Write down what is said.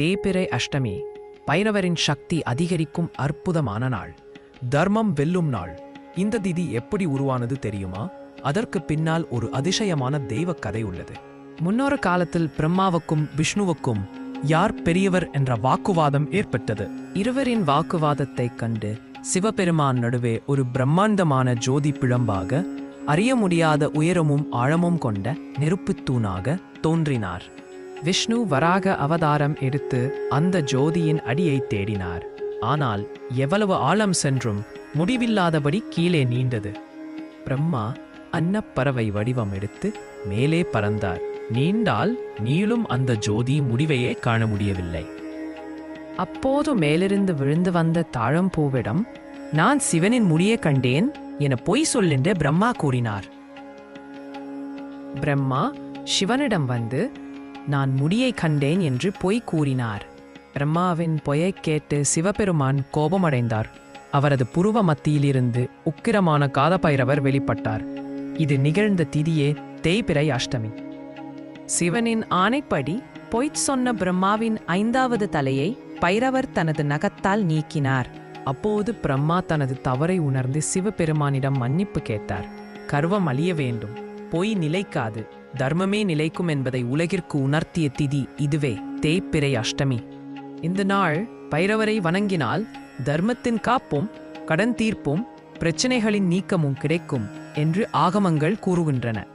தேபிரை அஷ்டமி. பைரவரின் சக்தி அதிகரிக்கும் அற்புதமான நாள். தர்மம் வெல்லும் நாள். இந்த திதி எப்படி உருவானது தெரியுமா? அதற்கு பின்னால் ஒரு அதிசயமான தெய்வ கதை உள்ளது. முன்னொரு காலத்தில் பிரம்மாவுக்கும் விஷ்ணுவுக்கும் யார் பெரியவர் என்ற வாக்குவாதம் ஏற்பட்டது. இருவரின் வாக்குவாதத்தைக் கண்டு சிவபெருமான் நடுவே ஒரு பிரம்மாண்டமான ஜோதி பிழம்பாக அறிய முடியாத உயரமும் ஆழமும் கொண்ட நெருப்புத்தூணாக தோன்றினார். விஷ்ணு வராக அவதாரம் எடுத்து அந்த ஜோதியின் அடியை தேடினார். ஆனால் எவ்வளவு ஆழம் சென்றும் முடிவில்லாதபடி கீழே நீண்டது. பிரம்மா அன்னப்பறவை வடிவம் எடுத்து மேலே பறந்தார். நீண்டால் நீளும் அந்த ஜோதி முடிவையே காண முடியவில்லை. அப்போது மேலிருந்து விழுந்து வந்த தாழம்பூவிடம் நான் சிவனின் முடியை கண்டேன் என பொய் சொல்லென்று பிரம்மா கூறினார். பிரம்மா சிவனிடம் வந்து நான் முடியை கண்டேன் என்று பொய் கூறினார். பிரம்மாவின் பொயை கேட்டு சிவபெருமான் கோபமடைந்தார். அவரது புருவ மத்தியிலிருந்து உக்கிரமான காதபைரவர் வெளிப்பட்டார். இது நிகழ்ந்த திதியே தேய்பிறை அஷ்டமி. சிவனின் ஆணைப்படி பொய்ச் சொன்ன பிரம்மாவின் ஐந்தாவது தலையை பைரவர் தனது நகத்தால் நீக்கினார். அப்போது பிரம்மா தனது தவறை உணர்ந்து சிவபெருமானிடம் மன்னிப்பு கேட்டார். கர்வம் அழிய வேண்டும். பொய் நிலைக்காது. தர்மமே நிலைக்கும் என்பதை உலகிற்கு உணர்த்திய திதி இதுவே தேய்பிறை அஷ்டமி. இந்த நாள் பைரவரை வணங்கினால் தர்மத்தின் காப்பும் கடன் தீர்ப்பும் பிரச்சனைகளின் நீக்கமும் கிடைக்கும் என்று ஆகமங்கள் கூறுகின்றன.